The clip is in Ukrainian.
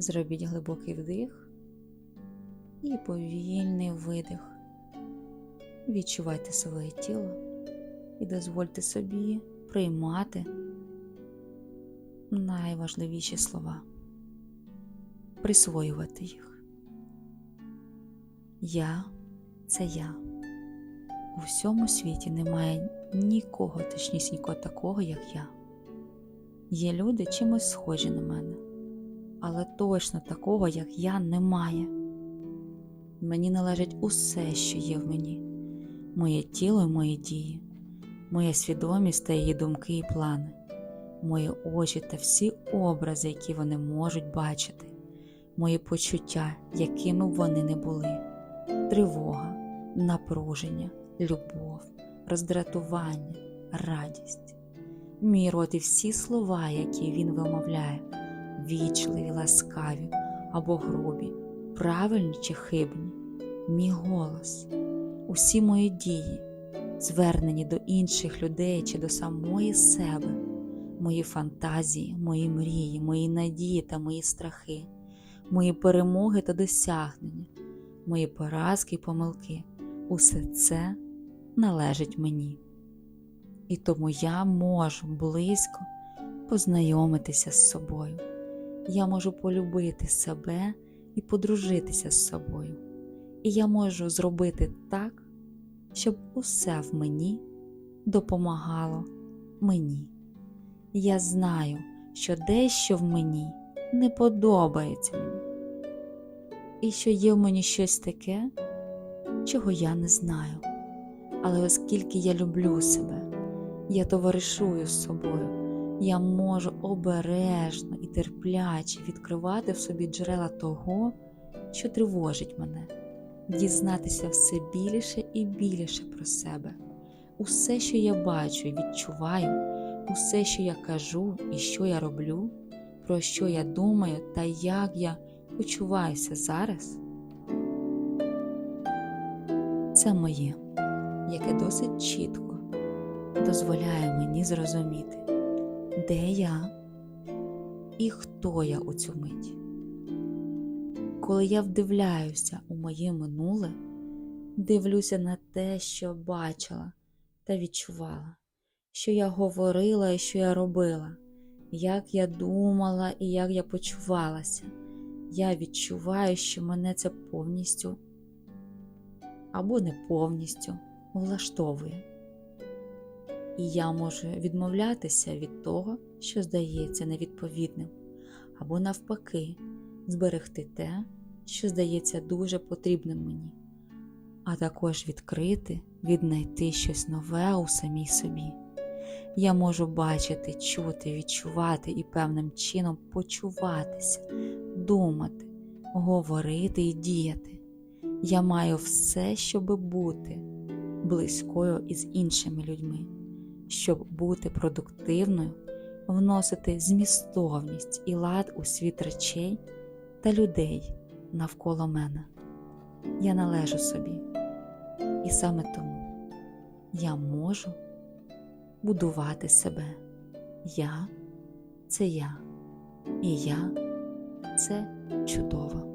Зробіть глибокий вдих і повільний видих. Відчувайте своє тіло і дозвольте собі приймати найважливіші слова, присвоювати їх. Я це я. У всьому світі немає нікого точнісінько такого, як я. Є люди чимось схожі на мене, але точно такого, як я, немає. Мені належить усе, що є в мені, моє тіло і мої дії, моя свідомість та її думки і плани, мої очі та всі образи, які вони можуть бачити, мої почуття, якими б вони не були, тривога, напруження, любов, роздратування, радість, мій рот і всі слова, які він вимовляє, вічливі, ласкаві або грубі, правильні чи хибні, мій голос, усі мої дії, звернені до інших людей чи до самої себе, мої фантазії, мої мрії, мої надії та мої страхи, мої перемоги та досягнення, мої поразки й помилки. Усе це належить мені. І тому я можу близько познайомитися з собою. Я можу полюбити себе і подружитися з собою. І я можу зробити так, щоб усе в мені допомагало мені. Я знаю, що дещо в мені не подобається мені, і що є в мені щось таке, чого я не знаю. Але оскільки я люблю себе, я товаришую з собою, я можу обережно терпляче відкривати в собі джерела того, що тривожить мене, дізнатися все більше і більше про себе, усе, що я бачу і відчуваю, усе, що я кажу і що я роблю, про що я думаю та як я почуваюся зараз. Це моє, яке досить чітко дозволяє мені зрозуміти, де я і хто я у цю мить. Коли я вдивляюся у моє минуле, дивлюся на те, що бачила та відчувала, що я говорила і що я робила, як я думала і як я почувалася. Я відчуваю, що мене це повністю або не повністю влаштовує. І я можу відмовлятися від того, що здається невідповідним, або навпаки, зберегти те, що здається дуже потрібним мені, а також відкрити, віднайти щось нове у самій собі. Я можу бачити, чути, відчувати і певним чином почуватися, думати, говорити і діяти. Я маю все, щоб бути близькою із іншими людьми, щоб бути продуктивною, вносити змістовність і лад у світ речей та людей навколо мене. Я належу собі, і саме тому я можу будувати себе. Я це я, і я це чудово.